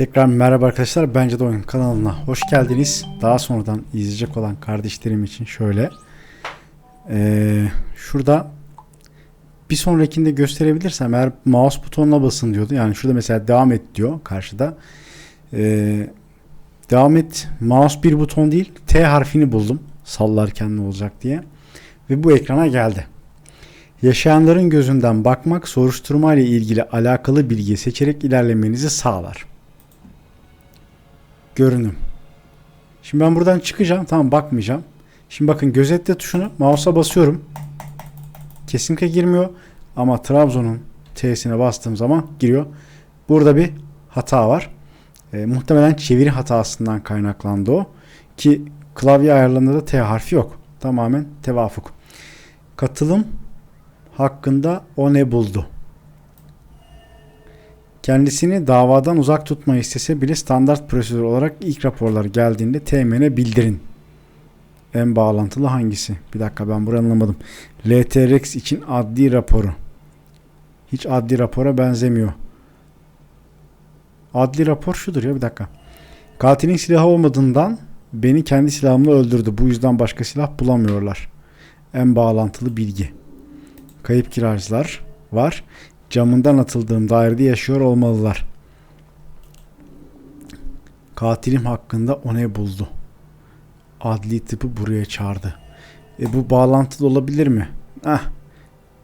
Tekrar merhaba arkadaşlar. Bence de oyun kanalına hoş geldiniz. Daha sonradan izleyecek olan kardeşlerim için şöyle. Ee, şurada bir sonrakinde gösterebilirsem eğer mouse butonuna basın diyordu. Yani şurada mesela devam et diyor karşıda. Ee, devam et mouse bir buton değil T harfini buldum. Sallarken ne olacak diye. Ve bu ekrana geldi. Yaşayanların gözünden bakmak soruşturma ile ilgili alakalı bilgi seçerek ilerlemenizi sağlar. Görünüm. Şimdi ben buradan çıkacağım. Tamam bakmayacağım. Şimdi bakın gözetle tuşuna mouse'a basıyorum. Kesinlikle girmiyor. Ama Trabzon'un T'sine bastığım zaman giriyor. Burada bir hata var. E, muhtemelen çeviri hatasından kaynaklandı o. Ki klavye ayarlarında da T harfi yok. Tamamen tevafuk. Katılım hakkında o ne buldu? Kendisini davadan uzak tutmayı istese bile standart prosedür olarak ilk raporlar geldiğinde teğmene bildirin. En bağlantılı hangisi? Bir dakika ben burayı anlamadım. LTRX için adli raporu. Hiç adli rapora benzemiyor. Adli rapor şudur ya bir dakika. Katilin silahı olmadığından beni kendi silahımla öldürdü. Bu yüzden başka silah bulamıyorlar. En bağlantılı bilgi. Kayıp kiracılar var. Camından atıldığım dairede yaşıyor olmalılar. Katilim hakkında o ne buldu? Adli tıpı buraya çağırdı. E bu bağlantılı olabilir mi? Ah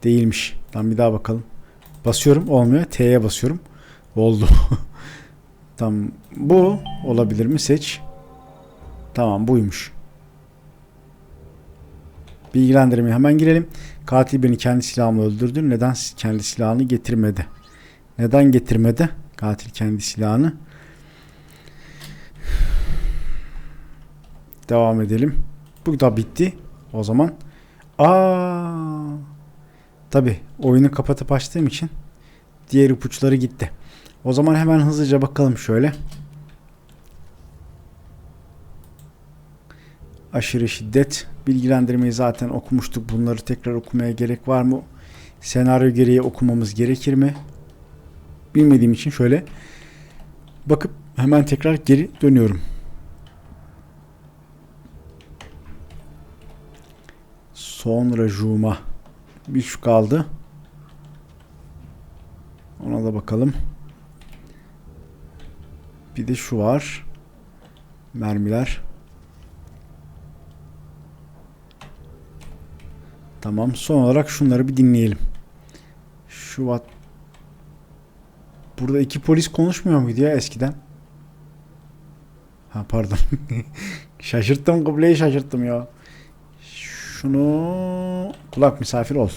değilmiş. Tamam bir daha bakalım. Basıyorum olmuyor. T'ye basıyorum. Oldu. tamam. Bu olabilir mi? Seç. Tamam buymuş. Bilgilendirmeye hemen girelim. Katil beni kendi silahımla öldürdü. Neden kendi silahını getirmedi? Neden getirmedi? Katil kendi silahını. Devam edelim. Bu da bitti. O zaman. Aa. Tabi oyunu kapatıp açtığım için diğer ipuçları gitti. O zaman hemen hızlıca bakalım şöyle. Aşırı şiddet. Bilgilendirmeyi zaten okumuştuk. Bunları tekrar okumaya gerek var mı? Senaryo gereği okumamız gerekir mi? Bilmediğim için şöyle bakıp hemen tekrar geri dönüyorum. Sonra Juma. Bir şu kaldı. Ona da bakalım. Bir de şu var. Mermiler. Tamam. Son olarak şunları bir dinleyelim. Şubat. Burada iki polis konuşmuyor muydu ya eskiden? Ha pardon. şaşırttım kıbleyi şaşırttım ya. Şunu kulak misafir ol.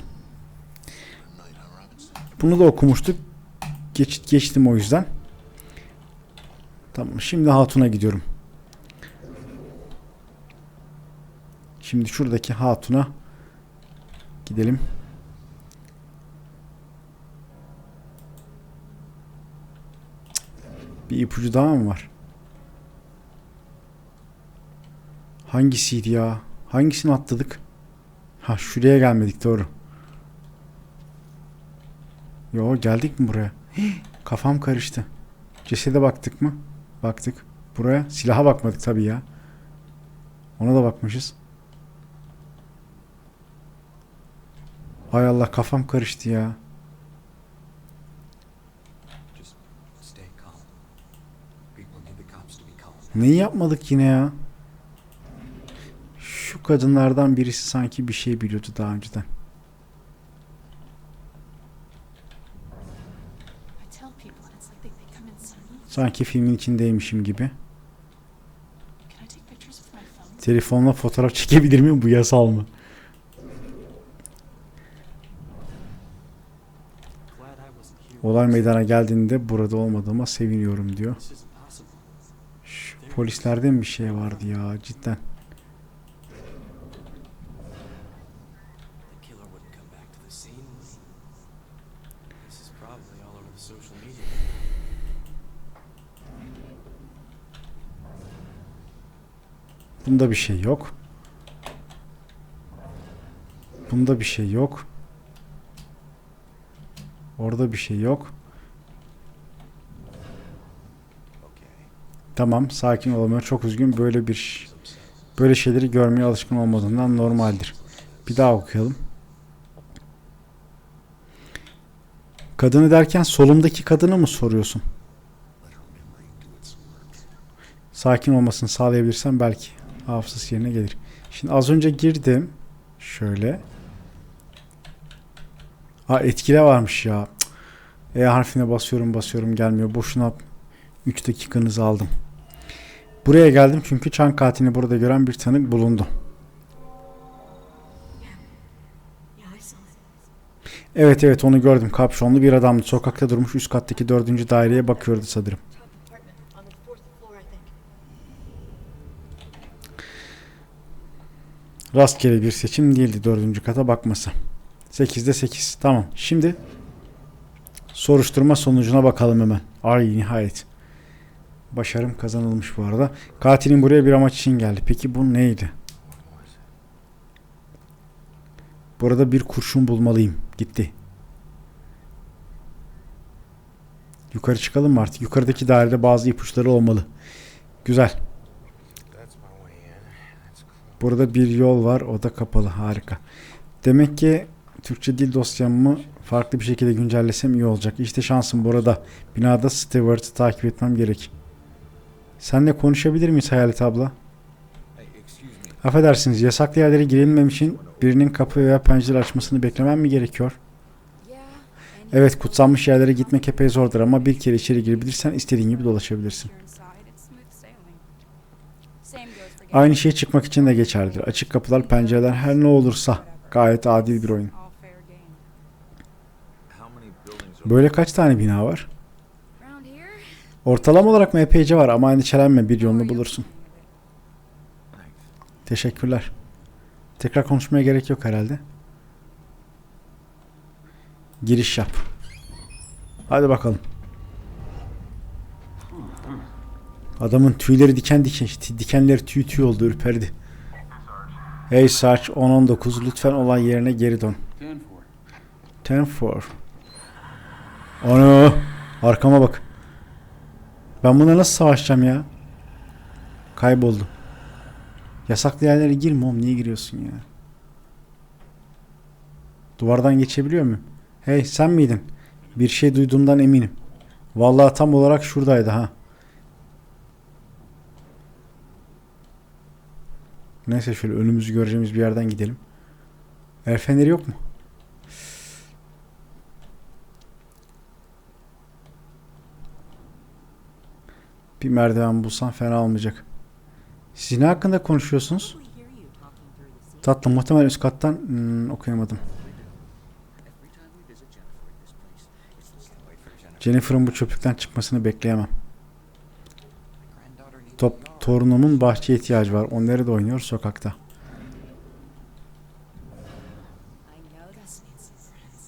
Bunu da okumuştuk. Geç, geçtim o yüzden. Tamam şimdi Hatun'a gidiyorum. Şimdi şuradaki Hatun'a gidelim. Bir ipucu daha mı var? Hangisiydi ya? Hangisini atladık? Ha şuraya gelmedik doğru. Yo geldik mi buraya? Kafam karıştı. Cesede baktık mı? Baktık. Buraya silaha bakmadık tabii ya. Ona da bakmışız. Hay Allah kafam karıştı ya. Just stay calm. People need the cops to be calm. Neyi yapmadık yine ya? Şu kadınlardan birisi sanki bir şey biliyordu daha önceden. I tell people and it's like they think I'm insane. Sanki filmin içindeymişim gibi. Can I take pictures with my phone? Telefonla fotoğraf çekebilir miyim? Bu yasal mı? Olay meydana geldiğinde burada olmadığıma seviniyorum diyor. Şu polislerde mi bir şey vardı ya cidden. Bunda bir şey yok. Bunda bir şey yok. Orada bir şey yok. Tamam sakin olamıyor. Çok üzgün. Böyle bir böyle şeyleri görmeye alışkın olmadığından normaldir. Bir daha okuyalım. Kadını derken solumdaki kadını mı soruyorsun? Sakin olmasını sağlayabilirsem belki hafızası yerine gelir. Şimdi az önce girdim. Şöyle. Aa etkile varmış ya. E harfine basıyorum basıyorum gelmiyor. Boşuna 3 dakikanızı aldım. Buraya geldim çünkü çan katilini burada gören bir tanık bulundu. Evet evet onu gördüm. Kapşonlu bir adamdı. Sokakta durmuş üst kattaki dördüncü daireye bakıyordu sanırım. Rastgele bir seçim değildi dördüncü kata bakması. 8'de 8. Tamam. Şimdi soruşturma sonucuna bakalım hemen. Ay nihayet. Başarım kazanılmış bu arada. Katilin buraya bir amaç için geldi. Peki bu neydi? Burada bir kurşun bulmalıyım. Gitti. Yukarı çıkalım mı artık? Yukarıdaki dairede bazı ipuçları olmalı. Güzel. Burada bir yol var. O da kapalı. Harika. Demek ki Türkçe dil dosyamı farklı bir şekilde güncellesem iyi olacak. İşte şansım burada. Binada Stewart'ı takip etmem gerek. Senle konuşabilir miyiz Hayalet abla? Affedersiniz. Yasaklı yerlere girilmem için birinin kapı veya pencere açmasını beklemem mi gerekiyor? Evet kutsanmış yerlere gitmek epey zordur ama bir kere içeri girebilirsen istediğin gibi dolaşabilirsin. Aynı şey çıkmak için de geçerlidir. Açık kapılar, pencereler her ne olursa gayet adil bir oyun. Böyle kaç tane bina var? Ortalama olarak mı epeyce var ama endişelenme bir yolunu bulursun. Thanks. Teşekkürler. Tekrar konuşmaya gerek yok herhalde. Giriş yap. Hadi bakalım. Adamın tüyleri diken diken, dikenleri tüy tüy oldu ürperdi. Hey Sarge 10-19 lütfen olay yerine geri dön. 10-4. Onu arkama bak. Ben buna nasıl savaşacağım ya? Kayboldu. Yasaklı yerlere girme oğlum. Niye giriyorsun ya? Duvardan geçebiliyor muyum? Hey sen miydin? Bir şey duyduğumdan eminim. Vallahi tam olarak şuradaydı ha. Neyse şöyle önümüzü göreceğimiz bir yerden gidelim. El feneri yok mu? Bir merdiven bulsam fena olmayacak. Siz ne hakkında konuşuyorsunuz? Tatlım muhtemelen üst kattan hmm, okuyamadım. Jennifer'ın bu çöplükten çıkmasını bekleyemem. Top, torunumun bahçeye ihtiyacı var. O nerede oynuyor? Sokakta.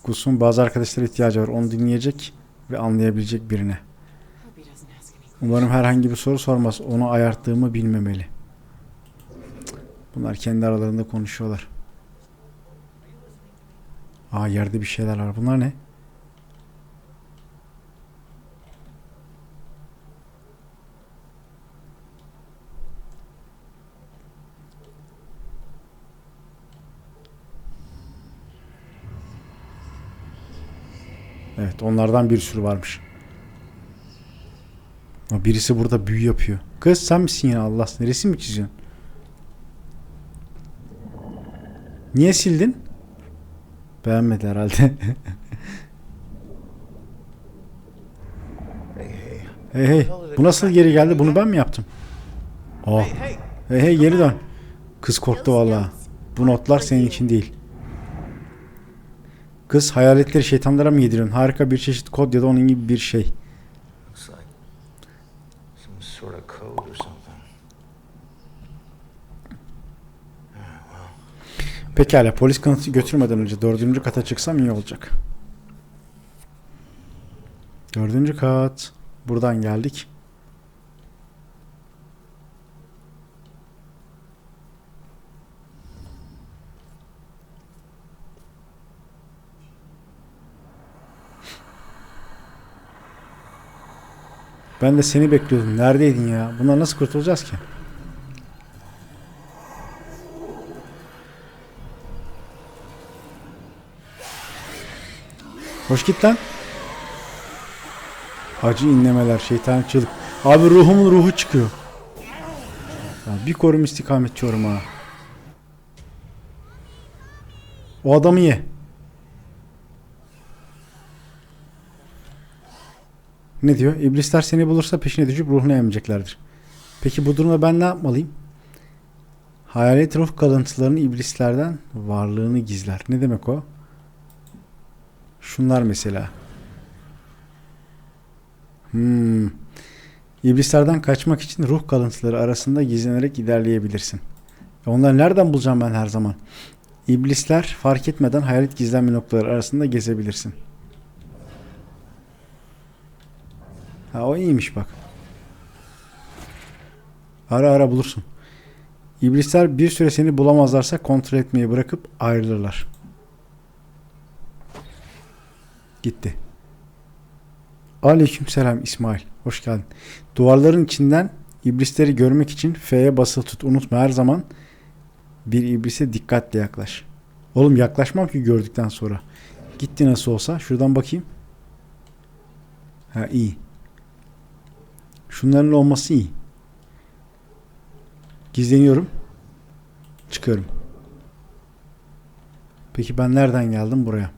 Gus'un bazı arkadaşlara ihtiyacı var. Onu dinleyecek ve anlayabilecek birine. Umarım herhangi bir soru sormaz. Onu ayarttığımı bilmemeli. Bunlar kendi aralarında konuşuyorlar. Aa yerde bir şeyler var. Bunlar ne? Evet onlardan bir sürü varmış. Ama birisi burada büyü yapıyor. Kız sen misin ya Allah? Resim mi çiziyorsun? Niye sildin? Beğenmedi herhalde. Hey, hey. Bu nasıl geri geldi? Bunu ben mi yaptım? Aa. Hey, hey. Geri dön. Kız korktu vallahi. Bu notlar senin için değil. Kız hayaletleri şeytanlara mı yediriyorsun? Harika bir çeşit kod ya da onun gibi bir şey. Pekala polis kanıtı götürmeden önce dördüncü kata çıksam iyi olacak. Dördüncü kat. Buradan geldik. Ben de seni bekliyordum. Neredeydin ya? Bundan nasıl kurtulacağız ki? Hoş git lan. Acı inlemeler, şeytan çığlık. Abi ruhumun ruhu çıkıyor. Ya bir korum istikametçiyorum ha. O adamı ye. Ne diyor? İblisler seni bulursa peşine düşüp ruhunu emeceklerdir. Peki bu durumda ben ne yapmalıyım? Hayalet ruh kalıntılarını iblislerden varlığını gizler. Ne demek o? Şunlar mesela. Hmm. İblislerden kaçmak için ruh kalıntıları arasında gizlenerek ilerleyebilirsin. E Onları nereden bulacağım ben her zaman? İblisler fark etmeden hayalet gizlenme noktaları arasında gezebilirsin. Ha o iyiymiş bak. Ara ara bulursun. İblisler bir süre seni bulamazlarsa kontrol etmeyi bırakıp ayrılırlar. Gitti. Aleykümselam İsmail. Hoş geldin. Duvarların içinden iblisleri görmek için F'ye basılı tut. Unutma her zaman bir iblise dikkatle yaklaş. Oğlum yaklaşmam ki gördükten sonra. Gitti nasıl olsa. Şuradan bakayım. Ha iyi. Şunların olması iyi. Gizleniyorum. Çıkıyorum. Peki ben nereden geldim buraya?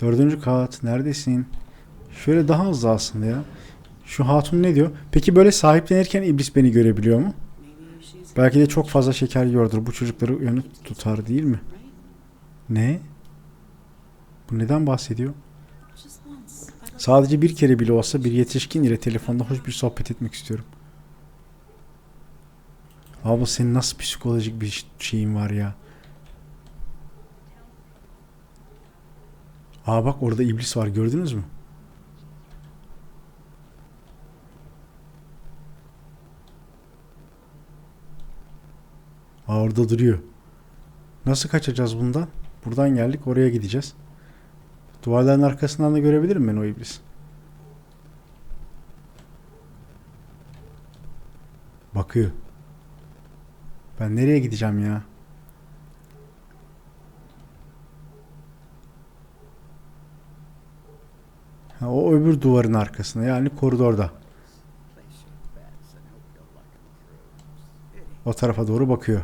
Dördüncü kat. Neredesin? Şöyle daha hızlı aslında ya. Şu hatun ne diyor? Peki böyle sahiplenirken iblis beni görebiliyor mu? Belki de çok fazla şeker yiyordur. Bu çocukları uyanık tutar değil mi? Ne? Bu neden bahsediyor? Sadece bir kere bile olsa bir yetişkin ile telefonda hoş bir sohbet etmek istiyorum. Abla senin nasıl psikolojik bir şeyin var ya? Aa bak orada iblis var gördünüz mü? Aa orada duruyor. Nasıl kaçacağız bundan? Buradan geldik oraya gideceğiz. Duvarların arkasından da görebilirim ben o iblis. Bakıyor. Ben nereye gideceğim ya? O öbür duvarın arkasında yani koridorda. O tarafa doğru bakıyor.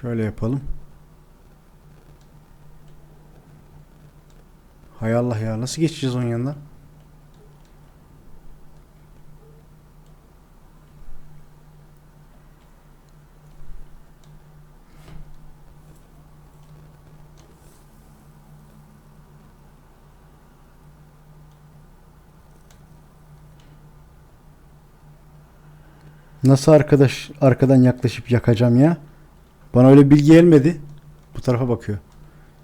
Şöyle yapalım. Hay Allah ya nasıl geçeceğiz onun yanından? Nasıl arkadaş arkadan yaklaşıp yakacağım ya? Bana öyle bilgi gelmedi. Bu tarafa bakıyor.